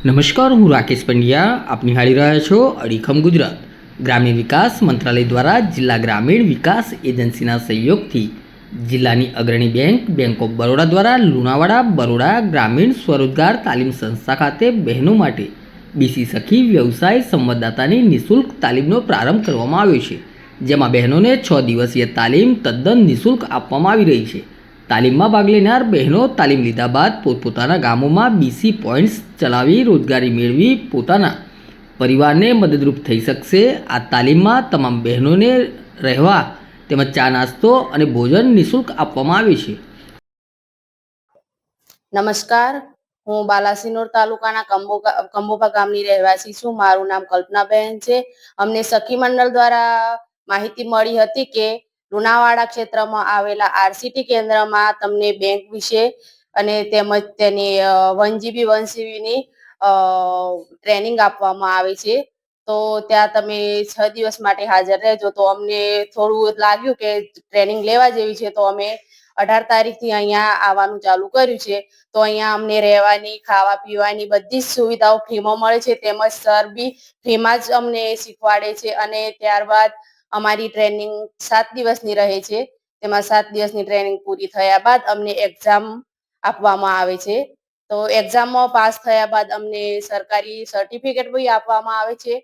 નમસ્કાર, હું રાકેશ પંડ્યા. આપ નિહાળી રહ્યા છો અડીખમ ગુજરાત. ગ્રામ્ય વિકાસ મંત્રાલય દ્વારા જિલ્લા ગ્રામીણ વિકાસ એજન્સીના સહયોગથી જિલ્લાની અગ્રણી બેંક બેંક ઓફ બરોડા દ્વારા લુણાવાડા, બરોડા ગ્રામીણ સ્વરોજગાર તાલીમ સંસ્થા ખાતે બહેનો માટે બીસી સખી વ્યવસાય સંવાદદાતાની નિઃશુલ્ક તાલીમનો પ્રારંભ કરવામાં આવ્યો છે, જેમાં બહેનોને છ દિવસીય તાલીમ તદ્દન નિઃશુલ્ક આપવામાં આવી રહી છે. તાલીમમાં ભાગ લેનાર બહેનો તાલીમ લીધા બાદ પોતપોતાના ગામોમાં બીસી પોઈન્ટ્સ ચલાવી રોજગારી મેળવી પોતાના પરિવારને મદદરૂપ થઈ શકશે. આ તાલીમમાં તમામ બહેનોને રહેવા તેમજ ચા નાસ્તો અને ભોજન નિઃશુલ્ક આપવામાં આવે છે. નમસ્કાર. હું બાલાસિનોર તાલુકાના કંબોકા કંબોપા ગામની રહેવાસી છું. મારું નામ કલ્પનાબેન છે. અમને સખી મંડળ દ્વારા માહિતી મળી હતી કે લુણાવાડા ક્ષેત્રમાં આવેલા આરસીટી કેન્દ્રમાં તમને બેંક વિશે અને તેમજ તેની વન જીબી વન સીબીની ટ્રેનિંગ આપવામાં આવે છે. તો ત્યાં તમે છ દિવસ માટે હાજર રહેજો. તો અમને થોડું લાગ્યું કે ટ્રેનિંગ લેવા જેવી છે, તો અમે અઢાર તારીખથી અહીંયા આવવાનું ચાલુ કર્યું છે. તો અહીંયા અમને રહેવાની, ખાવા પીવાની બધી જ સુવિધાઓ ફ્રીમાં મળે છે. તેમજ સર બી ફ્રીમાં જ અમને શીખવાડે છે. અને ત્યારબાદ અમારી ટ્રેનિંગ સાત દિવસની રહે છે. તેમાં સાત દિવસની ટ્રેનિંગ પૂરી થયા બાદ અમને એક્ઝામ આપવામાં આવે છે. તો એક્ઝામમાં પાસ થયા બાદ અમને સરકારી સર્ટિફિકેટ બી આપવામાં આવે છે.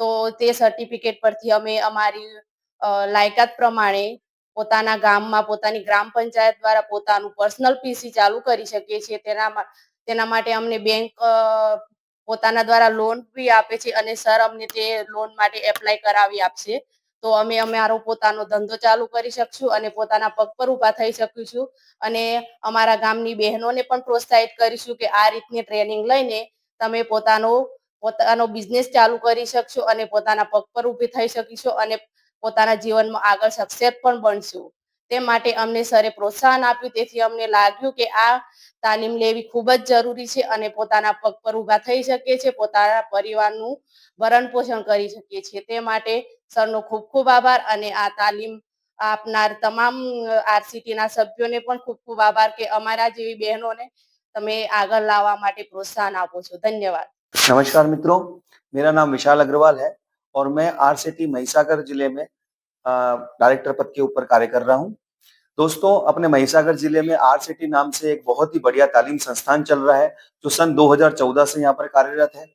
તો તે સર્ટિફિકેટ પરથી અમે અમારી લાયકાત પ્રમાણે પોતાના ગામમાં, પોતાની ગ્રામ પંચાયત દ્વારા પોતાનું પર્સનલ પીસી ચાલુ કરી શકીએ છીએ. તેના તેના માટે અમને બેંક પોતાના દ્વારા લોન બી આપે છે અને સર અમને તે લોન માટે એપ્લાય કરાવી આપશે. તો અમે અમારો પોતાનો ધંધો ચાલુ કરી શકશું અને પોતાના પગ પર ઊભા થઈ શકીશું. અને અમારા ગામની બહેનોને પણ પ્રોત્સાહિત કરીશું કે આ રીતની ટ્રેનિંગ લઈને તમે પોતાનો પોતાનો બિઝનેસ ચાલુ કરી શકશો અને પોતાના પગ પર ઊભી થઈ શકીશો અને પોતાના જીવનમાં આગળ સક્સેસ પણ બનશું. તે માટે અમને સરે પ્રોત્સાહન આપ્યું તેથી અમને લાગ્યું કે આ તાલીમ લેવી ખૂબ જ જરૂરી છે અને પોતાના પગ પર ઊભા થઈ શકીએ છીએ પોતાના પરિવારનું ભરણ પોષણ કરી શકીએ છીએ તે માટે સરનો ખૂબ ખૂબ આભાર અને આ તાલીમ આપનાર તમામ આરસીટી ના સભ્યોને પણ ખૂબ ખૂબ આભાર કે અમારા જેવી બહેનોને તમે આગળ લાવવા માટે પ્રોત્સાહન આપો છો ધન્યવાદ नमस्कार मित्रों मेरा नाम विशाल अग्रवाल है और मैं आरसीटी महिसागर जिले में अ, डायरेक्टर पद के ऊपर कार्य कर रहा हूं दोस्तों, अपने महिसागर ज़िले में आरसीटी नाम से एक बहुत ही बढ़िया तालीम संस्थान चल रहा है, जो सन 2014 से यहाँ पर कार्यरत है।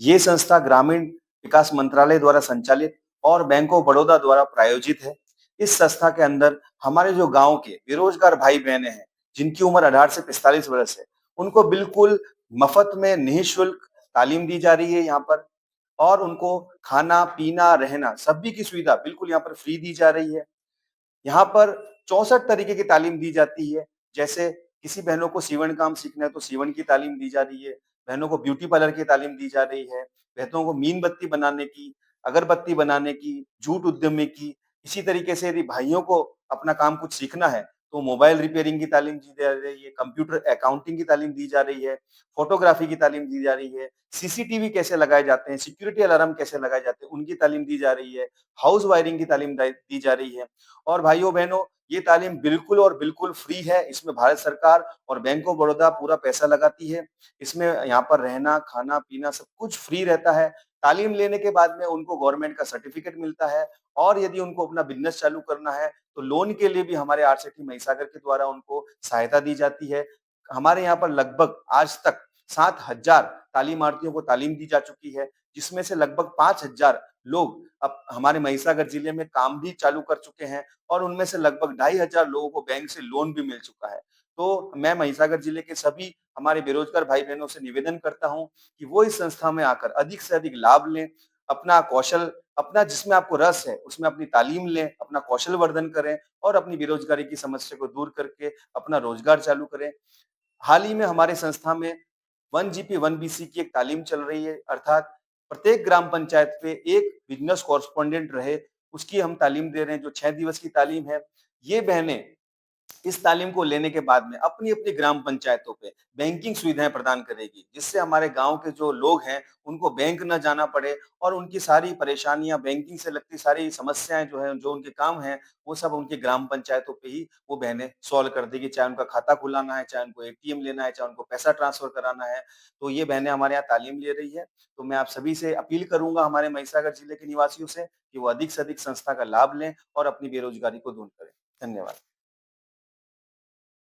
ये संस्था ग्रामीण विकास मंत्रालय द्वारा संचालित और बैंक ऑफ़ बड़ौदा द्वारा प्रायोजित है। इस संस्था के अंदर हमारे जो गाँव के बेरोजगार भाई बहने हैं, जिनकी उम्र 18 से 45 वर्ष है, उनको बिल्कुल मफत में निःशुल्क तालीम दी जा रही है यहाँ पर और उनको खाना, पीना, रहना, सभी की सुविधा बिल्कुल यहाँ पर फ्री दी जा रही है। यहाँ पर चौसठ तरीके की तालीम दी जाती है। जैसे किसी बहनों को सीवन काम सीखना है तो सीवन की तालीम दी जा रही है। बहनों को ब्यूटी पार्लर की तालीम दी जा रही है। बहनों को मीन बत्ती बनाने की, अगरबत्ती बनाने की, जूट उद्यमी की, इसी तरीके से यदि भाइयों को अपना काम कुछ सीखना है तो मोबाइल रिपेयरिंग की तालीम दी जा रही है, कंप्यूटर अकाउंटिंग की तालीम दी जा रही है फोटोग्राफी की तालीम दी जा रही है सीसीटीवी कैसे लगाए जाते हैं सिक्योरिटी अलार्म कैसे लगाए जाते हैं, उनकी तालीम दी जा रही है हाउस वायरिंग की तालीम दी जा रही है। और भाइयों बहनों, ये तालीम बिल्कुल और बिल्कुल फ्री है, इसमें भारत सरकार और बैंक ऑफ़ बड़ौदा पूरा पैसा लगाती है, इसमें यहाँ पर रहना, खाना, पीना सब कुछ फ्री रहता है तालीम लेने के बाद में उनको गवर्नमेंट का सर्टिफिकेट मिलता है और यदि उनको अपना बिज़नेस चालू करना है तो लोन के लिए भी हमारे आरसीटी महिसागर के द्वारा उनको सहायता दी जाती है। हमारे यहाँ पर लगभग आज तक सात हज़ार तालीमार्थियों को तालीम दी जा चुकी है, जिसमें से लगभग पाँच हज़ार लोग अब हमारे महिसागर ज़िले में काम भी चालू कर चुके हैं और उनमें से लगभग ढाई हज़ार लोगों को बैंक से लोन भी मिल चुका है। तो मैं महिसागर ज़िले के सभी हमारे बेरोजगार भाई बहनों से निवेदन करता हूँ कि वो इस संस्था में आकर अधिक से अधिक लाभ लें, अपना कौशल, अपना जिसमें आपको रस है, उसमें अपनी तालीम लें, अपना कौशल वर्धन करें और अपनी बेरोजगारी की समस्या को दूर करके अपना रोज़गार चालू करें। हाल ही में हमारे संस्था में वन जीपी वन बीसी की एक तालीम चल रही है, अर्थात प्रत्येक ग्राम पंचायत पे एक बिज़नेस कॉरस्पॉन्डेंट रहे, उसकी हम तालीम दे रहे हैं, जो छह दिवस की तालीम है। ये बहनें इस तालीम को लेने के बाद में अपनी अपनी ग्राम पंचायतों पे बैंकिंग सुविधाएँ प्रदान करेगी, जिससे हमारे गाँव के जो लोग हैं, उनको बैंक न जाना पड़े और उनकी सारी परेशानियाँ, बैंकिंग से लगती सारी समस्याएँ जो है, जो उनके काम हैं, वो सब उनकी ग्राम पंचायतों पे ही वो बहनें सॉल्व कर देगी। चाहे उनका खाता खुलाना है, चाहे उनको एटीएम लेना है, चाहे उनको पैसा ट्रांसफ़र कराना है तो ये बहनें हमारे यहाँ तालीम ले रही है। तो मैं आप सभी से अपील करूँगा हमारे महिसागर ज़िले के निवासियों से कि वो अधिक से अधिक संस्था का लाभ लें और अपनी बेरोजगारी को दूर करें। धन्यवाद।